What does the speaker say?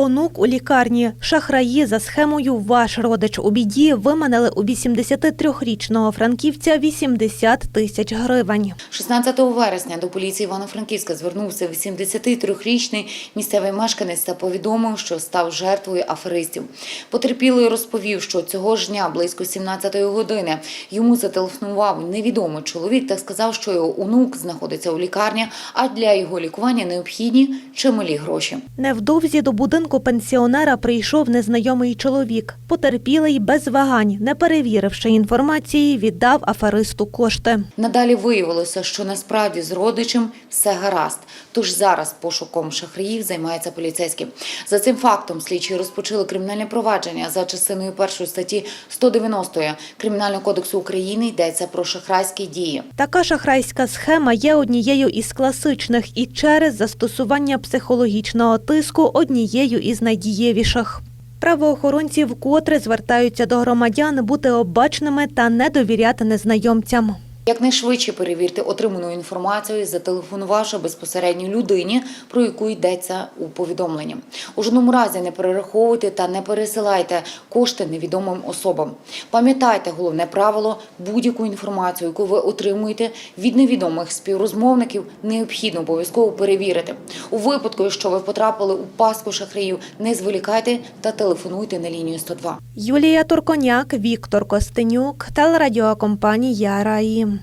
Онук у лікарні. Шахраї за схемою «Ваш родич у біді» виманили у 83-річного франківця 80 тисяч гривень. 16 вересня до поліції Івано-Франківська звернувся 83-річний місцевий мешканець та повідомив, що став жертвою аферистів. Потерпілий розповів, що цього ж дня близько 17-ї години йому зателефонував невідомий чоловік та сказав, що його онук знаходиться у лікарні, а для його лікування необхідні чималі гроші. Невдовзі до будинку пенсіонера прийшов незнайомий чоловік. Потерпілий без вагань, не перевіривши інформації, віддав аферисту кошти. Надалі виявилося, що насправді з родичем все гаразд. Тож зараз пошуком шахраїв займається поліцейські. За цим фактом слідчі розпочали кримінальне провадження за частиною першої статті 190 Кримінального кодексу України йдеться про шахрайські дії. Така шахрайська схема є однією із класичних і через застосування психологічного тиску однією із найдієвіших. Правоохоронці вкотре звертаються до громадян бути обачними та не довіряти незнайомцям. Якнайшвидше перевірте отриману інформацію, зателефонувавши безпосередньо людині, про яку йдеться у повідомленні. У жодному разі не перераховуйте та не пересилайте кошти невідомим особам. Пам'ятайте головне правило: будь-яку інформацію, яку ви отримуєте від невідомих співрозмовників, необхідно обов'язково перевірити. У випадку, якщо ви потрапили у пастку шахраїв, не зволікайте та телефонуйте на лінію 102. Юлія Турконяк, Віктор Костенюк, телерадіокомпанія Раї.